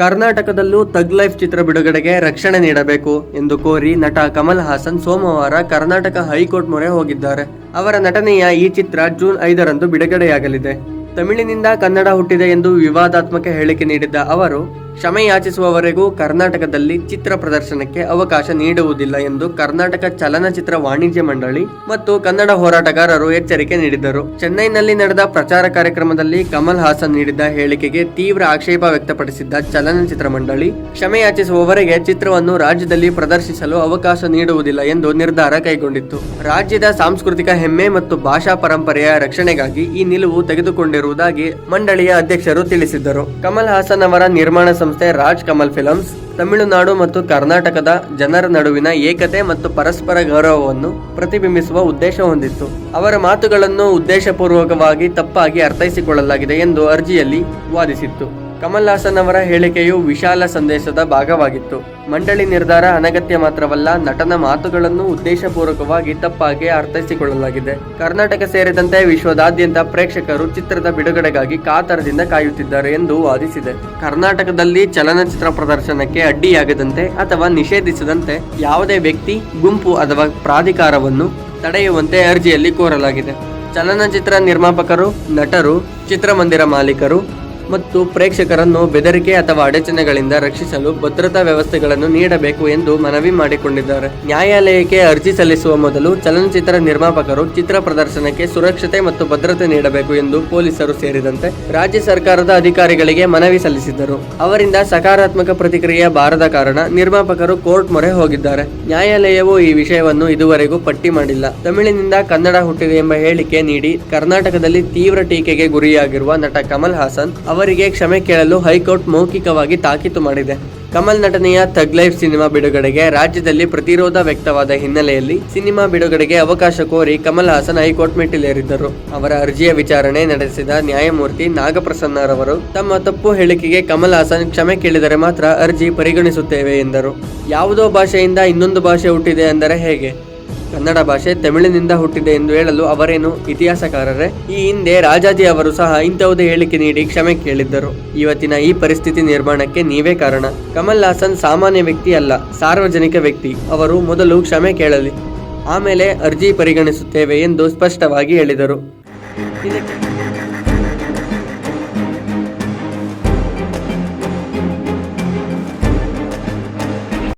ಕರ್ನಾಟಕದಲ್ಲೂ ತಗ್ ಲೈಫ್ ಚಿತ್ರ ಬಿಡುಗಡೆಗೆ ರಕ್ಷಣೆ ನೀಡಬೇಕು ಎಂದು ಕೋರಿ ನಟ ಕಮಲ್ ಹಾಸನ್ ಸೋಮವಾರ ಕರ್ನಾಟಕ ಹೈಕೋರ್ಟ್ ಮೊರೆ ಹೋಗಿದ್ದಾರೆ. ಅವರ ನಟನೆಯ ಈ ಚಿತ್ರ ಜೂನ್ ಐದರಂದು ಬಿಡುಗಡೆಯಾಗಲಿದೆ. ತಮಿಳಿನಿಂದ ಕನ್ನಡ ಹುಟ್ಟಿದೆ ಎಂದು ವಿವಾದಾತ್ಮಕ ಹೇಳಿಕೆ ನೀಡಿದ್ದ ಅವರು ಕ್ಷಮೆ ಯಾಚಿಸುವವರೆಗೂ ಕರ್ನಾಟಕದಲ್ಲಿ ಚಿತ್ರ ಪ್ರದರ್ಶನಕ್ಕೆ ಅವಕಾಶ ನೀಡುವುದಿಲ್ಲ ಎಂದು ಕರ್ನಾಟಕ ಚಲನಚಿತ್ರ ವಾಣಿಜ್ಯ ಮಂಡಳಿ ಮತ್ತು ಕನ್ನಡ ಹೋರಾಟಗಾರರು ಎಚ್ಚರಿಕೆ ನೀಡಿದರು. ಚೆನ್ನೈನಲ್ಲಿ ನಡೆದ ಪ್ರಚಾರ ಕಾರ್ಯಕ್ರಮದಲ್ಲಿ ಕಮಲ್ ಹಾಸನ್ ನೀಡಿದ್ದ ಹೇಳಿಕೆಗೆ ತೀವ್ರ ಆಕ್ಷೇಪ ವ್ಯಕ್ತಪಡಿಸಿದ್ದ ಚಲನಚಿತ್ರ ಮಂಡಳಿ ಕ್ಷಮೆ ಯಾಚಿಸುವವರೆಗೆ ಚಿತ್ರವನ್ನು ರಾಜ್ಯದಲ್ಲಿ ಪ್ರದರ್ಶಿಸಲು ಅವಕಾಶ ನೀಡುವುದಿಲ್ಲ ಎಂದು ನಿರ್ಧಾರ ಕೈಗೊಂಡಿತ್ತು. ರಾಜ್ಯದ ಸಾಂಸ್ಕೃತಿಕ ಹೆಮ್ಮೆ ಮತ್ತು ಭಾಷಾ ಪರಂಪರೆಯ ರಕ್ಷಣೆಗಾಗಿ ಈ ನಿಲುವು ತೆಗೆದುಕೊಂಡಿರುವುದಾಗಿ ಮಂಡಳಿಯ ಅಧ್ಯಕ್ಷರು ತಿಳಿಸಿದ್ದರು. ಕಮಲ್ ಹಾಸನ್ ಅವರ ನಿರ್ಮಾಣ ಸಂಸ್ಥೆ ರಾಜ್ ಕಮಲ್ ಫಿಲಮ್ಸ್, ತಮಿಳುನಾಡು ಮತ್ತು ಕರ್ನಾಟಕದ ಜನರ ನಡುವಿನ ಏಕತೆ ಮತ್ತು ಪರಸ್ಪರ ಗೌರವವನ್ನು ಪ್ರತಿಬಿಂಬಿಸುವ ಉದ್ದೇಶ ಹೊಂದಿತ್ತು. ಅವರ ಮಾತುಗಳನ್ನು ಉದ್ದೇಶಪೂರ್ವಕವಾಗಿ ತಪ್ಪಾಗಿ ಅರ್ಥೈಸಿಕೊಳ್ಳಲಾಗಿದೆ ಎಂದು ಅರ್ಜಿಯಲ್ಲಿ ವಾದಿಸಿತ್ತು. ಕಮಲ್ ಹಾಸನ್ ಅವರ ಹೇಳಿಕೆಯು ವಿಶಾಲ ಸಂದೇಶದ ಭಾಗವಾಗಿತ್ತು. ಮಂಡಳಿ ನಿರ್ಧಾರ ಅನಗತ್ಯ ಮಾತ್ರವಲ್ಲ, ನಟನ ಮಾತುಗಳನ್ನು ಉದ್ದೇಶಪೂರ್ವಕವಾಗಿ ತಪ್ಪಾಗಿ ಅರ್ಥೈಸಿಕೊಳ್ಳಲಾಗಿದೆ. ಕರ್ನಾಟಕ ಸೇರಿದಂತೆ ವಿಶ್ವದಾದ್ಯಂತ ಪ್ರೇಕ್ಷಕರು ಚಿತ್ರದ ಬಿಡುಗಡೆಗಾಗಿ ಕಾತರದಿಂದ ಕಾಯುತ್ತಿದ್ದಾರೆ ಎಂದು ವಾದಿಸಿದೆ. ಕರ್ನಾಟಕದಲ್ಲಿ ಚಲನಚಿತ್ರ ಪ್ರದರ್ಶನಕ್ಕೆ ಅಡ್ಡಿಯಾಗದಂತೆ ಅಥವಾ ನಿಷೇಧಿಸದಂತೆ ಯಾವುದೇ ವ್ಯಕ್ತಿ ಗುಂಪು ಅಥವಾ ಪ್ರಾಧಿಕಾರವನ್ನು ತಡೆಯುವಂತೆ ಅರ್ಜಿಯಲ್ಲಿ ಕೋರಲಾಗಿದೆ. ಚಲನಚಿತ್ರ ನಿರ್ಮಾಪಕರು, ನಟರು, ಚಿತ್ರಮಂದಿರ ಮಾಲೀಕರು ಮತ್ತು ಪ್ರೇಕ್ಷಕರನ್ನು ಬೆದರಿಕೆ ಅಥವಾ ಅಡಚಣೆಗಳಿಂದ ರಕ್ಷಿಸಲು ಭದ್ರತಾ ವ್ಯವಸ್ಥೆಗಳನ್ನು ನೀಡಬೇಕು ಎಂದು ಮನವಿ ಮಾಡಿಕೊಂಡಿದ್ದಾರೆ. ನ್ಯಾಯಾಲಯಕ್ಕೆ ಅರ್ಜಿ ಸಲ್ಲಿಸುವ ಮೊದಲು ಚಲನಚಿತ್ರ ನಿರ್ಮಾಪಕರು ಚಿತ್ರ ಪ್ರದರ್ಶನಕ್ಕೆ ಸುರಕ್ಷತೆ ಮತ್ತು ಭದ್ರತೆ ನೀಡಬೇಕು ಎಂದು ಪೊಲೀಸರು ಸೇರಿದಂತೆ ರಾಜ್ಯ ಸರ್ಕಾರದ ಅಧಿಕಾರಿಗಳಿಗೆ ಮನವಿ ಸಲ್ಲಿಸಿದ್ದರು. ಅವರಿಂದ ಸಕಾರಾತ್ಮಕ ಪ್ರತಿಕ್ರಿಯೆ ಬಾರದ ಕಾರಣ ನಿರ್ಮಾಪಕರು ಕೋರ್ಟ್ ಮೊರೆ ಹೋಗಿದ್ದಾರೆ. ನ್ಯಾಯಾಲಯವು ಈ ವಿಷಯವನ್ನು ಇದುವರೆಗೂ ಪಟ್ಟಿ ಮಾಡಿಲ್ಲ. ತಮಿಳಿನಿಂದ ಕನ್ನಡ ಹುಟ್ಟಿದೆ ಎಂಬ ಹೇಳಿಕೆ ನೀಡಿ ಕರ್ನಾಟಕದಲ್ಲಿ ತೀವ್ರ ಟೀಕೆಗೆ ಗುರಿಯಾಗಿರುವ ನಟ ಕಮಲ್ ಹಾಸನ್ ಅವರಿಗೆ ಕ್ಷಮೆ ಕೇಳಲು ಹೈಕೋರ್ಟ್ ಮೌಖಿಕವಾಗಿ ತಾಕೀತು ಮಾಡಿದೆ. ಕಮಲ್ ನಟನೆಯ ಥಗ್ ಲೈಫ್ ಸಿನಿಮಾ ಬಿಡುಗಡೆಗೆ ರಾಜ್ಯದಲ್ಲಿ ಪ್ರತಿರೋಧ ವ್ಯಕ್ತವಾದ ಹಿನ್ನೆಲೆಯಲ್ಲಿ ಸಿನಿಮಾ ಬಿಡುಗಡೆಗೆ ಅವಕಾಶ ಕೋರಿ ಕಮಲ್ ಹಾಸನ್ ಹೈಕೋರ್ಟ್ ಮೆಟ್ಟಿಲೇರಿದ್ದರು. ಅವರ ಅರ್ಜಿಯ ವಿಚಾರಣೆ ನಡೆಸಿದ ನ್ಯಾಯಮೂರ್ತಿ ನಾಗಪ್ರಸನ್ನರವರು, ತಮ್ಮ ತಪ್ಪು ಹೇಳಿಕೆಗೆ ಕಮಲ್ ಹಾಸನ್ ಕ್ಷಮೆ ಕೇಳಿದರೆ ಮಾತ್ರ ಅರ್ಜಿ ಪರಿಗಣಿಸುತ್ತೇವೆ ಎಂದರು. ಯಾವುದೋ ಭಾಷೆಯಿಂದ ಇನ್ನೊಂದು ಭಾಷೆ ಹುಟ್ಟಿದೆ ಅಂದರೆ ಹೇಗೆ? ಕನ್ನಡ ಭಾಷೆ ತಮಿಳಿನಿಂದ ಹುಟ್ಟಿದೆ ಎಂದು ಹೇಳಲು ಅವರೇನು ಇತಿಹಾಸಕಾರರೇ? ಈ ಹಿಂದೆ ರಾಜಾಜಿ ಅವರು ಸಹ ಇಂಥವುದೇ ಹೇಳಿಕೆ ನೀಡಿ ಕ್ಷಮೆ ಕೇಳಿದ್ದರು. ಇವತ್ತಿನ ಈ ಪರಿಸ್ಥಿತಿ ನಿರ್ಮಾಣಕ್ಕೆ ನೀವೇ ಕಾರಣ. ಕಮಲ್ ಹಾಸನ್ ಸಾಮಾನ್ಯ ವ್ಯಕ್ತಿ ಅಲ್ಲ ಸಾರ್ವಜನಿಕ ವ್ಯಕ್ತಿ. ಅವರು ಮೊದಲು ಕ್ಷಮೆ ಕೇಳಲಿ. ಆಮೇಲೆ ಅರ್ಜಿ ಪರಿಗಣಿಸುತ್ತೇವೆ ಎಂದು ಸ್ಪಷ್ಟವಾಗಿ ಹೇಳಿದರು.